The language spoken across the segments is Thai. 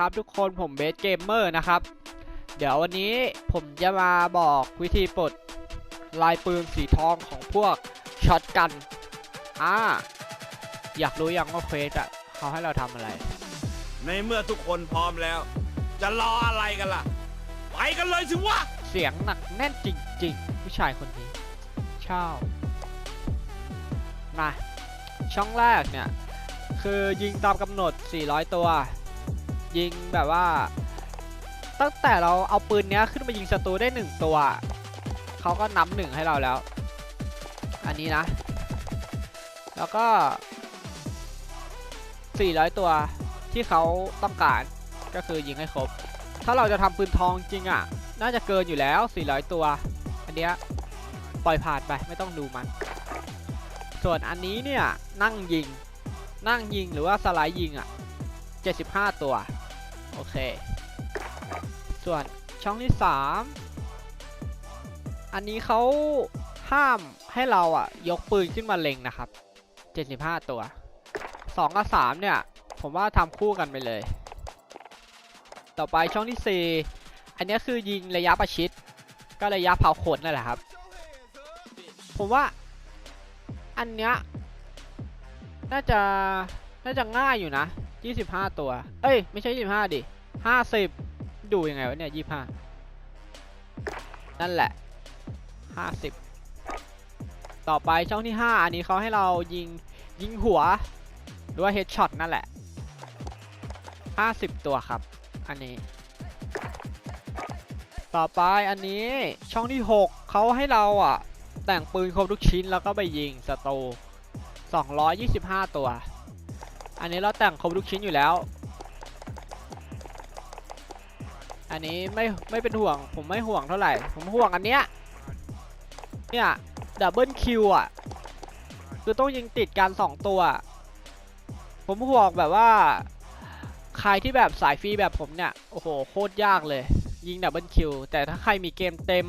ครับทุกคนผมเบสเกมเมอร์นะครับ เดี๋ยววันนี้ผมจะมาบอกวิธีปลดลายปืนสีทองของพวกช็อตกันอ่าอยากรู้ยังว่าเควสอะเขาให้เราทำอะไร ในเมื่อทุกคนพร้อมแล้ว จะรออะไรกันล่ะ ไปกันเลยสิวะ เสียงหนักแน่นจริงๆ ผู้ชายคนนี้ชอบมาช่องแรกเนี่ย คือยิงตามกำหนด 400 ตัว ยิงแบบว่า ตั้งแต่เราเอาปืนเนี้ยขึ้นมายิงศัตรูได้1ตัวเขาก็นับหนึ่งให้เราแล้ว อันนี้นะ แล้วก็ 400 ตัวที่เขาต้องการก็คือยิงให้ครบ ถ้าเราจะทำปืนทองจริงอะ น่าจะเกินอยู่แล้ว 400 ตัว อันเนี้ยปล่อยผ่านไปไม่ต้องดูมัน ส่วนอันนี้เนี่ยนั่งยิง นั่งยิงหรือว่าสไลด์ยิงอะ 75 ตัว โอเค ส่วนช่องที่ 3 อันนี้เขาห้ามให้เราอะยกปืนขึ้นมาเล็งนะครับ 75 ตัว 2 กับ 3 เนี่ย ผมว่าทำคู่กันไปเลย ต่อไปช่องที่ 4 อันนี้คือยิงระยะประชิด ก็ระยะเผาขนนั่นแหละครับ ผมว่าอันเนี้ยน่าจะน่าจะง่ายอยู่นะ 25ตัว เอ้ย ไม่ใช่25ดิ50ดูยังไงวะเนี่ย25นั่นแหละ50ต่อไปช่องที่5อันนี้เขาให้เรายิงยิงหัว หรือว่าเฮดช็อตนั่นแหละ50ตัวครับ อันนี้ ต่อไปอันนี้ช่องที่6เขาให้เราอะ แต่งปืนครบทุกชิ้นแล้วก็ไปยิงศัตรู225ตัว อันนี้เราแต่งครบทุกชิ้นอยู่แล้ว อันนี้ไม่ไม่เป็นห่วง ผมไม่ห่วงเท่าไหร่ ผมห่วงอันเนี้ย เนี่ยดับเบิลคิวอะ คือต้องยิงติดกัน2ตัว ผมห่วงแบบว่า ใครที่แบบสายฟรีแบบผมเนี่ย โอ้โห โคตรยากเลย ยิงดับเบิลคิว แต่ถ้าใครมีเกมเต็ม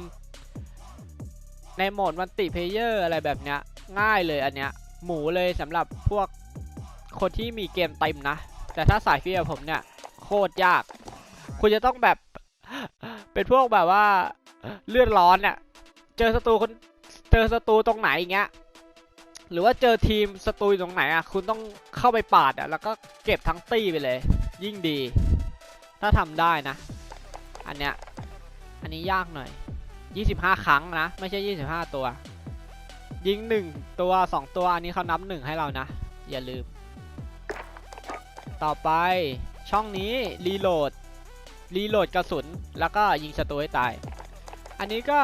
ในโหมดมัลติเพลเยอร์อะไรแบบเนี้ย ง่ายเลยอันเนี้ย หมูเลยสำหรับพวก คนที่มีเกมเต็มนะ แต่ถ้าสายฟรีแบบผมเนี่ย โคตรยาก คุณจะต้องแบบ เป็นพวกแบบว่าเลือดร้อนเนี่ยเจอศัตรูคนเจอศัตรูตรงไหนอย่างเงี้ยหรือว่าเจอทีมศัตรูตรงไหนอะคุณต้องเข้าไปปาดอะแล้วก็เก็บทั้งตี้ไปเลย ยิ่งดี ถ้าทำได้นะ อันเนี้ยอันนี้ยากหน่อย 25 ครั้งนะ ไม่ใช่ 25 ตัว ยิง 1 ตัว 2 ตัวอันนี้เขานับ 1 ให้เรานะ อย่าลืม ต่อไปช่องนี้รีโหลดรีโหลดกระสุนแล้วก็ยิงศัตรูให้ตาย อันนี้ก็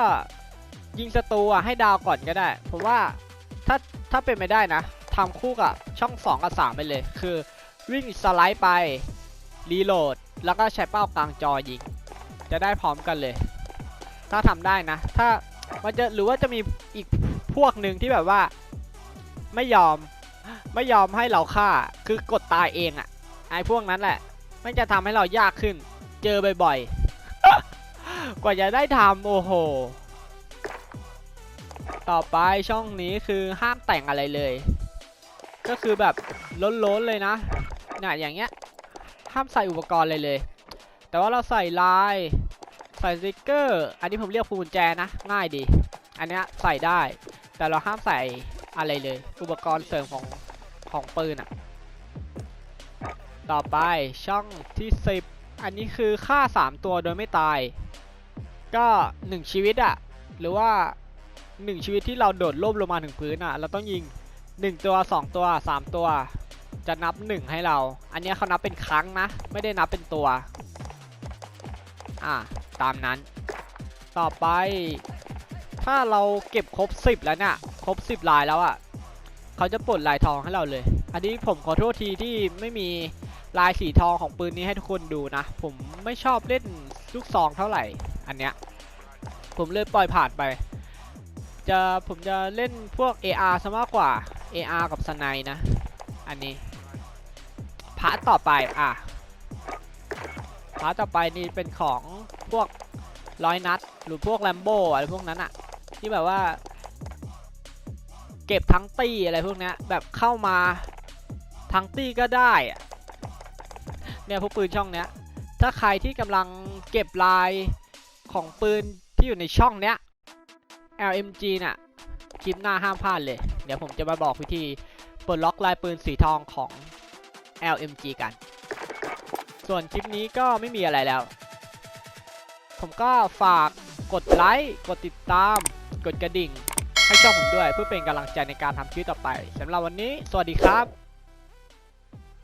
ยิงศัตรูอะให้ดาวก่อนก็ได้ ผมว่าถ้าถ้าเป็นไม่ได้นะทำคู่กับช่อง 2 กับ 3 ไปเลย คือวิ่งสไลด์ไปรีโหลดแล้วก็ใช้เป้ากลางจอยิง จะได้พร้อมกันเลย ถ้าทำได้นะ ถ้ามันจะหรือว่าจะมีอีกพวกหนึ่งที่แบบว่าไม่ยอมไม่ยอมให้เราฆ่าคือกดตายเองอะ่ะ ไอ้พวกนั้นแหละมันจะทำให้เรายากขึ้น เจอบ่อยๆ กว่าจะได้ทำโอ้โห ต่อไปช่องนี้คือห้ามแต่งอะไรเลย ก็คือแบบล้นๆเลยนะเนี่ยอย่างเงี้ย ห้ามใส่อุปกรณ์เลยเลย แต่ว่าเราใส่ลาย ใส่สติกเกอร์ อันนี้ผมเรียกพวงกุญแจนะ ง่ายดี อันเนี้ยใส่ได้ แต่เราห้ามใส่อะไรเลย อุปกรณ์เสริมของของปืนอะ ต่อไปช่องที่ 10 อันนี้คือฆ่า 3 ตัวโดยไม่ตาย ก็ 1 ชีวิตอะหรือว่า 1 ชีวิตที่เราโดดล่มลงมาถึงพื้นอะเราต้องยิง 1 ตัว 2 ตัว 3 ตัว จะนับ 1 ให้เรา อันนี้เขานับเป็นครั้งนะ ไม่ได้นับเป็นตัว อ่าตามนั้น ต่อไป ถ้าเราเก็บครบ 10 แล้วเนี่ยครบ 10 ลายแล้วอะเขาจะปลดลายทองให้เราเลย อันนี้ผมขอโทษทีที่ไม่มี ลายสีทองของปืนนี้ให้ทุกคนดูนะ ผมไม่ชอบเล่นลูกซองเท่าไหร่ อันเนี้ย ผมเลยปล่อยผ่านไป จะผมจะเล่นพวก AR ซะมากกว่า AR กับสไนนะ อันนี้พาร์ทต่อไปอะพาร์ทต่อไปนี่เป็นของพวกร้อยนัด หรือพวกแลมโบอะไรพวกนั้นอะที่แบบว่า เก็บทั้งตี้อะไรพวกนี้แบบเข้ามาทั้งตี้ก็ได้อะ เนี่ยพวกปืนช่องเนี้ย ถ้าใครที่กำลังเก็บลายของปืนที่อยู่ในช่องเนี้ย LMG น่ะคลิปหน้าห้ามพลาดเลย เดี๋ยวผมจะมาบอกวิธีปลดล็อกลายปืนสีทองของ LMG กัน ส่วนคลิปนี้ก็ไม่มีอะไรแล้ว ผมก็ฝากกดไลค์ กดติดตาม กดกระดิ่ง ให้ช่องผมด้วยเพื่อเป็นกำลังใจในการทำคลิปต่อไปสำหรับวันนี้ สวัสดีครับ